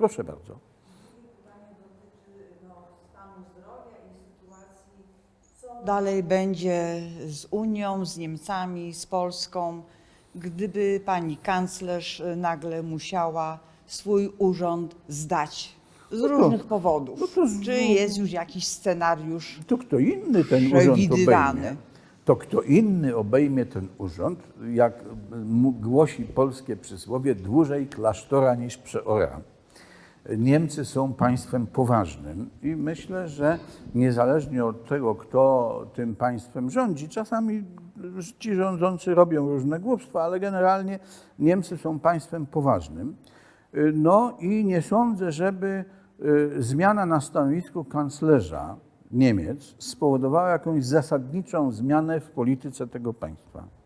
Proszę bardzo. Pytanie dotyczy stanu zdrowia i sytuacji, co dalej będzie z Unią, z Niemcami, z Polską, gdyby pani kanclerz y, nagle musiała swój urząd zdać z No to- różnych powodów. no to z- Czy jest już jakiś scenariusz? To kto inny ten urząd obejmie? To kto inny obejmie ten urząd, jak głosi polskie przysłowie, dłużej klasztora niż przeora. Niemcy są państwem poważnym i myślę, że niezależnie od tego, kto tym państwem rządzi, czasami ci rządzący robią różne głupstwa, ale generalnie Niemcy są państwem poważnym. No i nie sądzę, żeby y, zmiana na stanowisku kanclerza Niemiec spowodowała jakąś zasadniczą zmianę w polityce tego państwa.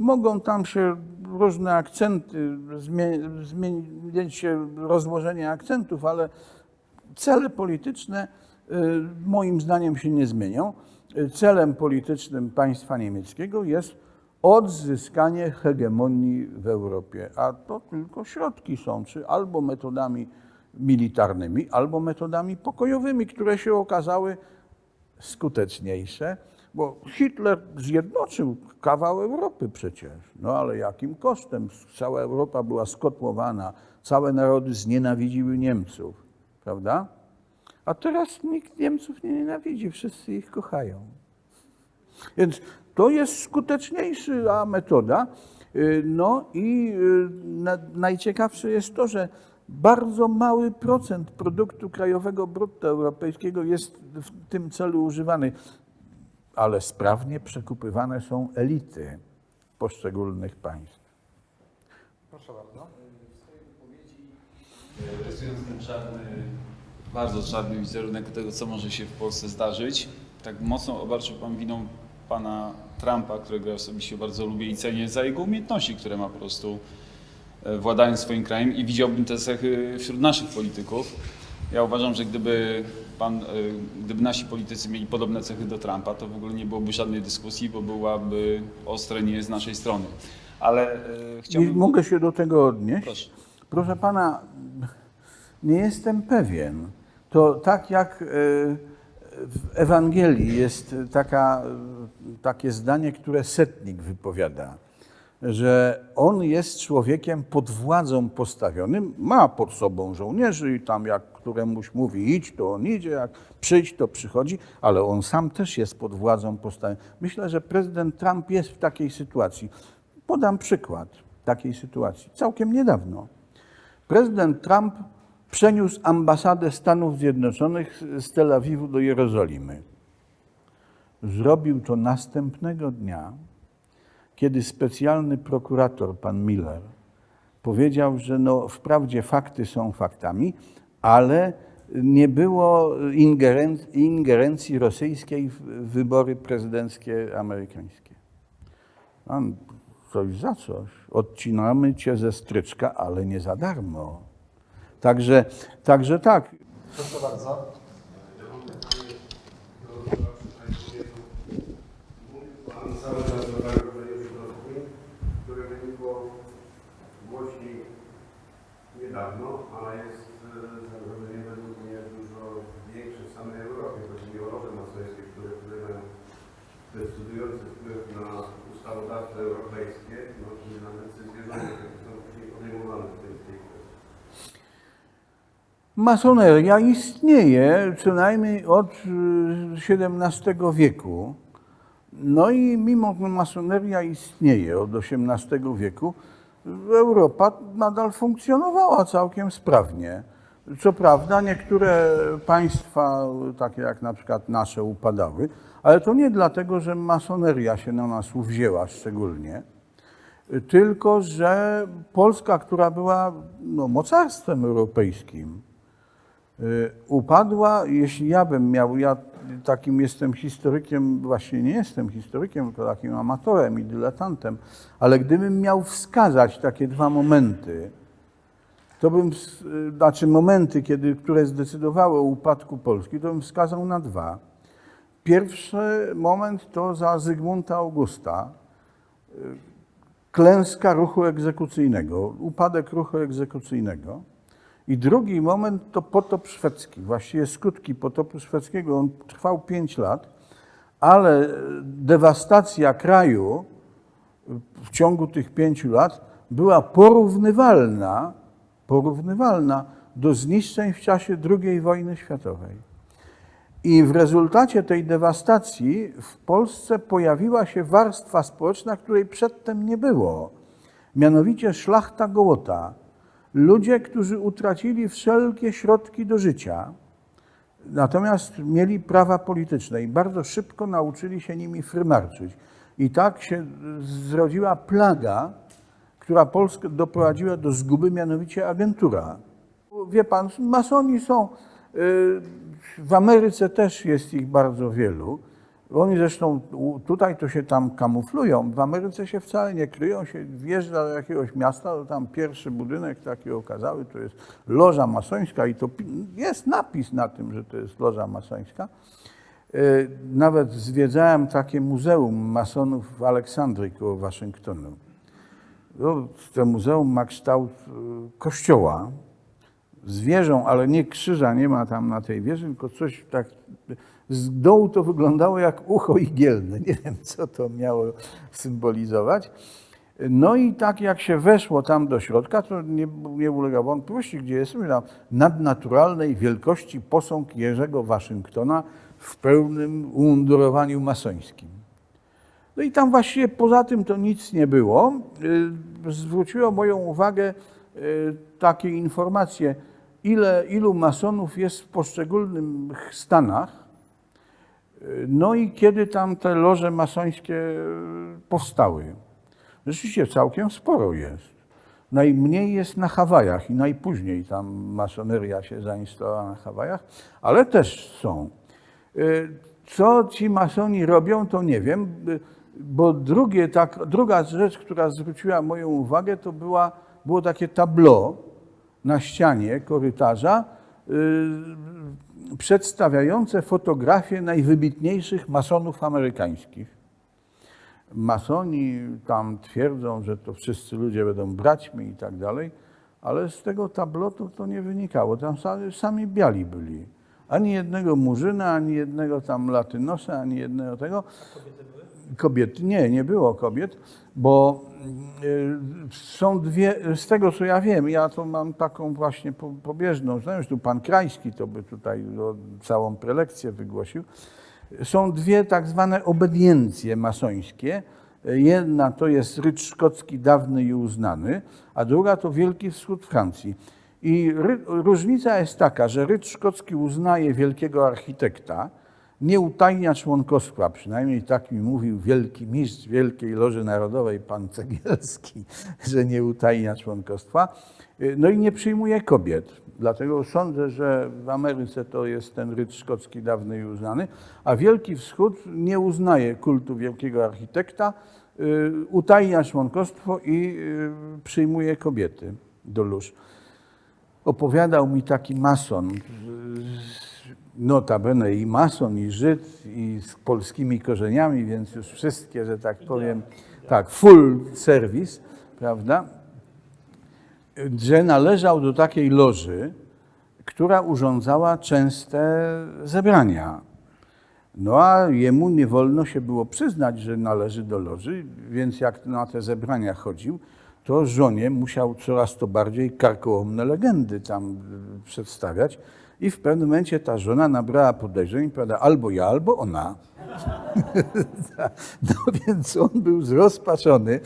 Mogą tam się różne akcenty, zmie- zmienić się rozłożenie akcentów, ale cele polityczne y, moim zdaniem się nie zmienią. Celem politycznym państwa niemieckiego jest odzyskanie hegemonii w Europie, a to tylko środki są, czy albo metodami militarnymi, albo metodami pokojowymi, które się okazały skuteczniejsze, bo Hitler zjednoczył kawał Europy przecież. No ale jakim kosztem? Cała Europa była skotłowana, całe narody znienawidziły Niemców, prawda? A teraz nikt Niemców nie nienawidzi, wszyscy ich kochają. Więc to jest skuteczniejsza metoda. Y, No i y, na, najciekawsze jest to, że bardzo mały procent produktu krajowego brutto europejskiego jest w tym celu używany, ale sprawnie przekupywane są elity poszczególnych państw. Proszę bardzo. rysując ten czarny, bardzo czarny wizerunek tego, co może się w Polsce zdarzyć, tak mocno obarczył Pan winą Pana Trumpa, którego ja osobiście bardzo lubię i cenię, za jego umiejętności, które ma po prostu e, władając swoim krajem i widziałbym te cechy wśród naszych polityków. Ja uważam, że gdyby, pan, e, gdyby nasi politycy mieli podobne cechy do Trumpa, to w ogóle nie byłoby żadnej dyskusji, bo byłaby ostre nie z naszej strony. Ale e, I chciałbym... mogę się do tego odnieść? Proszę. Proszę pana, nie jestem pewien. To tak jak e, w Ewangelii jest taka, takie zdanie, które setnik wypowiada, że on jest człowiekiem pod władzą postawionym, ma pod sobą żołnierzy i tam jak któremuś mówi idź, to on idzie, jak przyjdź, to przychodzi, ale on sam też jest pod władzą postawionym. Myślę, że prezydent Trump jest w takiej sytuacji. Podam przykład takiej sytuacji. Całkiem niedawno. Prezydent Trump przeniósł ambasadę Stanów Zjednoczonych z Tel Awiwu do Jerozolimy. Zrobił to następnego dnia, kiedy specjalny prokurator, pan Miller, powiedział, że no, wprawdzie fakty są faktami, ale nie było ingeren- ingerencji rosyjskiej w wybory prezydenckie amerykańskie. Pan, coś za coś. Odcinamy cię ze stryczka, ale nie za darmo. Także, także tak. Proszę bardzo. Mówił Pan cały czas o zagrożeniu środków, które wynikło głośniej jest e, zagrożenie według mnie dużo większe w samej Europie. Chodzi mi o loże masojskie, które mają decydujący wpływ na ustawodawstwo europejskie, no, czyli na decyzje rządu, które są później podejmowane w tej, kwestii. Masoneria istnieje co najmniej od XVII wieku. No i mimo, że masoneria istnieje od XVIII wieku, Europa nadal funkcjonowała całkiem sprawnie. Co prawda niektóre państwa, takie jak na przykład nasze, upadały, ale to nie dlatego, że masoneria się na nas uwzięła szczególnie, tylko że Polska, która była no, mocarstwem europejskim, y, upadła, jeśli ja bym miał, ja takim jestem historykiem, właśnie nie jestem historykiem, tylko takim amatorem i dyletantem, ale gdybym miał wskazać takie dwa momenty, to bym, y, znaczy momenty, kiedy, które zdecydowały o upadku Polski, to bym wskazał na dwa. Pierwszy moment to za Zygmunta Augusta, klęska ruchu egzekucyjnego, upadek ruchu egzekucyjnego I drugi moment to potop szwedzki, właściwie skutki potopu szwedzkiego. On trwał pięć lat, ale dewastacja kraju w ciągu tych pięciu lat była porównywalna, porównywalna do zniszczeń w czasie II wojny światowej. I w rezultacie tej dewastacji w Polsce pojawiła się warstwa społeczna, której przedtem nie było. Mianowicie szlachta gołota. Ludzie, którzy utracili wszelkie środki do życia, natomiast mieli prawa polityczne i bardzo szybko nauczyli się nimi frymarczyć. I tak się zrodziła plaga, która Polskę doprowadziła do zguby, mianowicie agentura. Wie pan, masoni są, y, w Ameryce też jest ich bardzo wielu. Oni zresztą tutaj to się tam kamuflują, w Ameryce się wcale nie kryją, się wjeżdża do jakiegoś miasta, to tam pierwszy budynek taki okazały, to jest loża masońska i to jest napis na tym, że to jest loża masońska. Y, Nawet zwiedzałem takie muzeum masonów w Aleksandrii koło Waszyngtonu. No, To muzeum ma kształt y, kościoła z wieżą, ale nie krzyża nie ma tam na tej wieży, tylko coś tak z dołu to wyglądało jak ucho igielne. Nie wiem, co to miało symbolizować. No i tak jak się weszło tam do środka, to nie, nie ulega wątpliwości, gdzie jesteśmy, tam nadnaturalnej wielkości posąg Jerzego Waszyngtona w pełnym umundurowaniu masońskim. No i tam właściwie poza tym to nic nie było. Y, Zwróciło moją uwagę y, takie informacje, ile, ilu masonów jest w poszczególnych stanach, no i kiedy tam te loże masońskie y, powstały. Rzeczywiście całkiem sporo jest. Najmniej jest na Hawajach i najpóźniej tam masoneria się zainstalowała na Hawajach, ale też są. Y, Co ci masoni robią, to nie wiem, y, bo drugie, tak, druga rzecz, która zwróciła moją uwagę, to była, było takie tableau na ścianie korytarza y, przedstawiające fotografie najwybitniejszych masonów amerykańskich. Masoni tam twierdzą, że to wszyscy ludzie będą braćmi i tak dalej, ale z tego tablotu to nie wynikało. Tam sami, sami biali byli. Ani jednego murzyna, ani jednego tam latynosa, ani jednego tego. Kobiety Nie, nie było kobiet, bo y, są dwie, z tego co ja wiem, ja to mam taką właśnie po- pobieżną znajomość, tu pan Krajski to by tutaj całą prelekcję wygłosił. Są dwie tak zwane obediencje masońskie. Jedna to jest rycz szkocki dawny i uznany, a druga to Wielki Wschód Francji. I ry, różnica jest taka, że rycz szkocki uznaje wielkiego architekta, nie utajnia członkostwa, przynajmniej tak mi mówił wielki mistrz Wielkiej Loży Narodowej, pan Cegielski, że nie utajnia członkostwa. No i nie przyjmuje kobiet. Dlatego sądzę, że w Ameryce to jest ten rycz szkocki dawny i uznany, a Wielki Wschód nie uznaje kultu wielkiego architekta, y, utajnia członkostwo i y, przyjmuje kobiety do lóż opowiadał mi taki mason, notabene i mason, i Żyd, i z polskimi korzeniami, więc już wszystkie, że tak powiem, tak, full service, prawda, że należał do takiej loży, która urządzała częste zebrania. No a jemu nie wolno się było przyznać, że należy do loży, więc jak na te zebrania chodził, to żonie musiał coraz to bardziej karkołomne legendy tam y, przedstawiać. I w pewnym momencie ta żona nabrała podejrzeń, prawda, albo ja, albo ona. no więc on był zrozpaczony,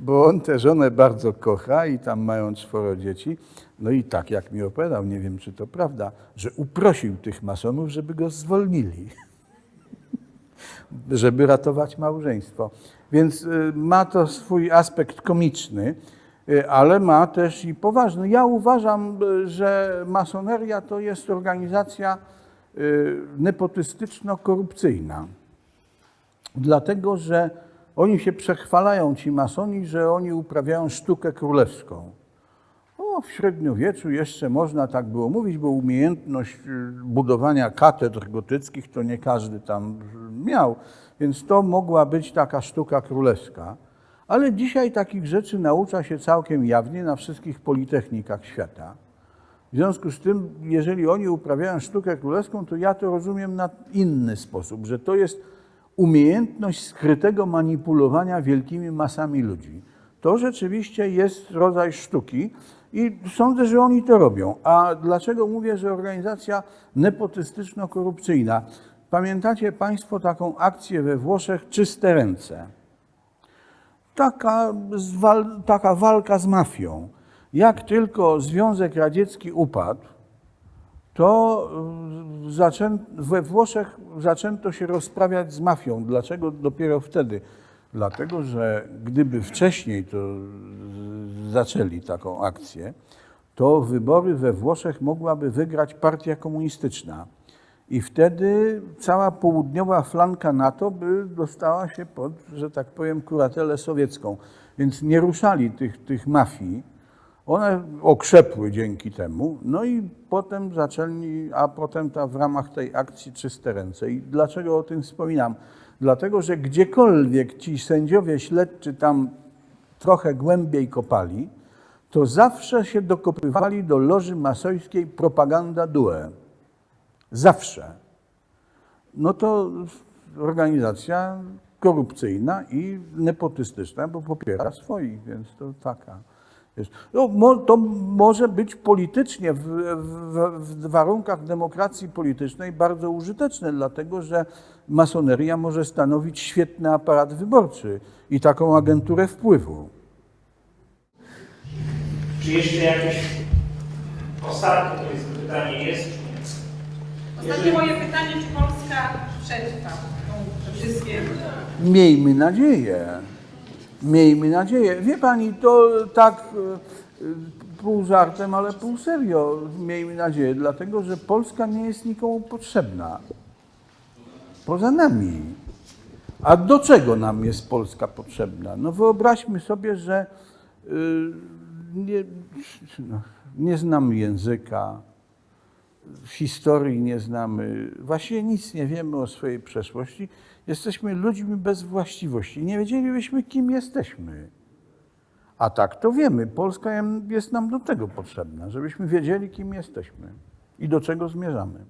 bo on tę żonę bardzo kocha i tam mają czworo dzieci. No i tak jak mi opowiadał, nie wiem czy to prawda, że uprosił tych masonów, żeby go zwolnili żeby ratować małżeństwo. Więc y, ma to swój aspekt komiczny, y, ale ma też i poważny. Ja uważam, y, że masoneria to jest organizacja nepotystyczno-korupcyjna. Dlatego, że oni się przechwalają, ci masoni, że oni uprawiają sztukę królewską. O, w średniowieczu jeszcze można tak było mówić, bo umiejętność budowania katedr gotyckich to nie każdy tam miał, więc to mogła być taka sztuka królewska. Ale dzisiaj takich rzeczy naucza się całkiem jawnie na wszystkich politechnikach świata. W związku z tym, jeżeli oni uprawiają sztukę królewską, to ja to rozumiem na inny sposób, że to jest umiejętność skrytego manipulowania wielkimi masami ludzi. To rzeczywiście jest rodzaj sztuki i sądzę, że oni to robią. A dlaczego mówię, że organizacja nepotystyczno-korupcyjna? Pamiętacie Państwo taką akcję we Włoszech Czyste Ręce? taka, taka walka z mafią. Jak tylko Związek Radziecki upadł, to y, zaczę, we Włoszech zaczęto się rozprawiać z mafią. Dlaczego dopiero wtedy? Dlatego, że gdyby wcześniej to zaczęli taką akcję, to wybory we Włoszech mogłaby wygrać partia komunistyczna. I wtedy cała południowa flanka NATO by dostała się pod, że tak powiem, kuratelę sowiecką. Więc nie ruszali tych, tych mafii. One okrzepły dzięki temu. No i potem zaczęli, a potem ta w ramach tej akcji czyste ręce. I dlaczego o tym wspominam? Dlatego, że gdziekolwiek ci sędziowie śledczy tam trochę głębiej kopali, to zawsze się dokopywali do loży masojskiej propaganda due. Zawsze. No to organizacja korupcyjna i nepotystyczna, bo popiera swoich, więc to taka jest. No, to może być politycznie w, w, w warunkach demokracji politycznej bardzo użyteczne, dlatego że masoneria może stanowić świetny aparat wyborczy i taką agenturę wpływu. Czy jeszcze jakieś ostatnie to jest pytanie jest? czy nie? Ostatnie moje pytanie, czy Polska przetrwa te wszystkie Miejmy nadzieję. Miejmy nadzieję. Wie pani, to tak e, pół żartem, ale pół serio. Miejmy nadzieję, dlatego że Polska nie jest nikomu potrzebna. Poza nami. A do czego nam jest Polska potrzebna? No wyobraźmy sobie, że y, nie, no, nie znamy języka, historii nie znamy, właściwie nic nie wiemy o swojej przeszłości. Jesteśmy ludźmi bez właściwości. Nie wiedzielibyśmy, kim jesteśmy. A tak to wiemy. Polska jest nam do tego potrzebna, żebyśmy wiedzieli, kim jesteśmy i do czego zmierzamy.